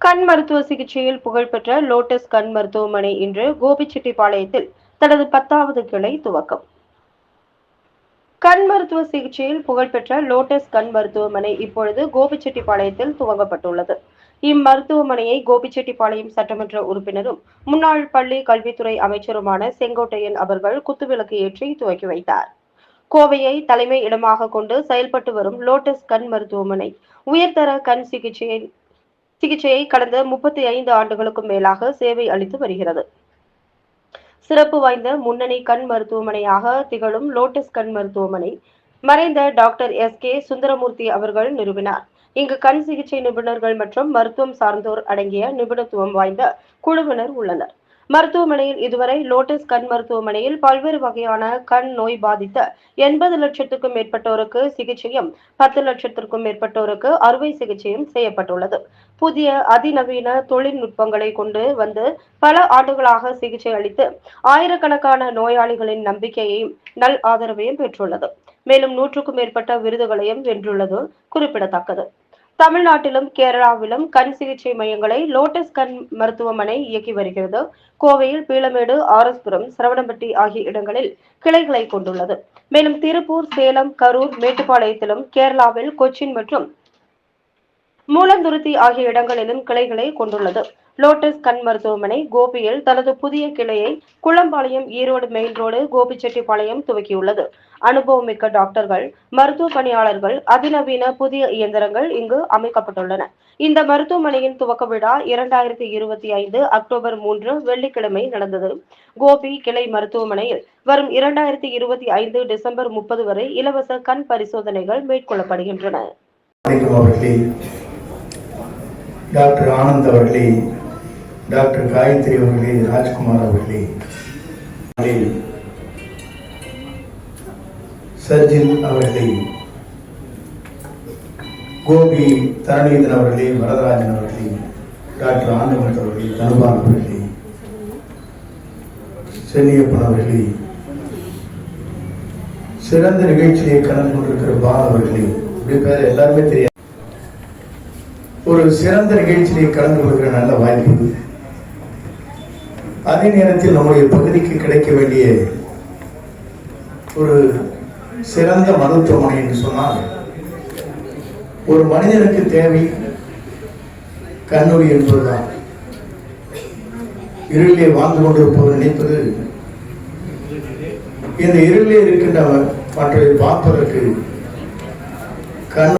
கண் மருத்துவ சிகிச்சையில் புகழ்பெற்ற லோட்டஸ் கண் மருத்துவமனை இன்று கோபிச்செட்டிப்பாளையத்தில் தனது பத்தாவது கிளை துவக்கம். கண் மருத்துவ சிகிச்சையில் புகழ்பெற்ற லோட்டஸ் கண் மருத்துவமனை இப்பொழுது கோபிச்செட்டிப்பாளையத்தில் துவங்கப்பட்டுள்ளது. இம்மருத்துவமனையை கோபிச்செட்டிப்பாளையம் சட்டமன்ற உறுப்பினரும் முன்னாள் பள்ளி கல்வித்துறை அமைச்சருமான செங்கோட்டையன் அவர்கள் குத்துவிளக்கு ஏற்றி துவக்கி வைத்தார். கோவையை தலைமை இடமாக கொண்டு செயல்பட்டு வரும் லோட்டஸ் கண் மருத்துவமனை உயர்தர கண் சிகிச்சையை சிகிச்சையை கடந்த முப்பத்தி ஐந்து ஆண்டுகளுக்கும் மேலாக சேவை அளித்து வருகிறது. சிறப்பு வாய்ந்த முன்னணி கண் மருத்துவமனையாக திகழும் லோட்டஸ் கண் மருத்துவமனை மறைந்த டாக்டர் எஸ் கே சுந்தரமூர்த்தி அவர்கள் நிறுவினார். இங்கு கண் சிகிச்சை நிபுணர்கள் மற்றும் மருத்துவம் சார்ந்தோர் அடங்கிய நிபுணத்துவம் வாய்ந்த குழுவினர் உள்ளனர். மருத்துவமனையில் இதுவரை லோட்டஸ் கண் மருத்துவமனையில் பல்வேறு வகையான கண் நோய் பாதித்த எண்பது லட்சத்துக்கும் மேற்பட்டோருக்கு சிகிச்சையும் பத்து லட்சத்திற்கும் மேற்பட்டோருக்கு அறுவை சிகிச்சையும் செய்யப்பட்டுள்ளது. புதிய அதிநவீன தொழில்நுட்பங்களை கொண்டு வந்து பல ஆண்டுகளாக சிகிச்சை அளித்து ஆயிரக்கணக்கான நோயாளிகளின் நம்பிக்கையையும் நல் ஆதரவையும் பெற்றுள்ளது. மேலும் நூற்றுக்கும் மேற்பட்ட விருதுகளையும் வென்றுள்ளது குறிப்பிடத்தக்கது. தமிழ்நாட்டிலும் கேரளாவிலும் கண் சிகிச்சை மையங்களை லோட்டஸ் கண் மருத்துவமனை இயக்கி வருகிறது. கோவையில் பீளமேடு ஆரஸ்புரம் சரவணம்பட்டி ஆகிய இடங்களில் கிளைகளை கொண்டுள்ளது. மேலும் திருப்பூர் சேலம் கரூர் மேட்டுப்பாளையத்திலும் கேரளாவில் கொச்சின் மற்றும் மூலந்துருத்தி ஆகிய இடங்களிலும் கிளைகளை கொண்டுள்ளது. லோட்டஸ் கண் மருத்துவமனை கோபியில் தனது புதிய கிளையை குளம்பாளையம் ஈரோடு மெயின் ரோடு கோபிச்செட்டிப்பாளையம் துவக்கியுள்ளது. அனுபவமிக்க டாக்டர்கள் மருத்துவ பணியாளர்கள் அதிநவீன புதிய இயந்திரங்கள் இங்கு அமைக்கப்பட்டுள்ளன. இந்த மருத்துவமனையின் துவக்க விழா இரண்டாயிரத்தி இருபத்தி ஐந்து அக்டோபர் மூன்று வெள்ளிக்கிழமை நடந்தது. கோபி கிளை மருத்துவமனையில் வரும் இரண்டாயிரத்தி இருபத்தி ஐந்து டிசம்பர் முப்பது வரை இலவச கண் பரிசோதனைகள் மேற்கொள்ளப்படுகின்றன. டாக்டர் ஆனந்த் அவர்களே டாக்டர் காயத்ரி அவர்களே ராஜ்குமார் அவர்களே. சர்ஜின் அவர்களே கோபி தரணீதன் அவர்களே வரதராஜன் அவர்களே டாக்டர் ஆனந்த் அவர்களே தனுபான் அவர்களே சென்னியப்பன் அவர்களே சிறந்த நிகழ்ச்சியை கலந்து கொண்டிருக்கிற பால் அவர்களே இப்படி பேர் எல்லாருமே தெரியாது. ஒரு சிறந்த நிகழ்ச்சியை கலந்து கொள்கிற நல்ல வாய்ப்பு. அதே நேரத்தில் நம்முடைய பகுதிக்கு கிடைக்க வேண்டிய ஒரு சிறந்த மருத்துவமனை என்று சொன்னால் ஒரு மனிதனுக்கு தேவை கண்ணொளி என்பதுதான். இருளிலே வாழ்ந்து கொண்டிருப்பவர் நினைப்பது இந்த இருளிலே இருக்கின்ற மற்றவை பார்ப்பதற்கு கண்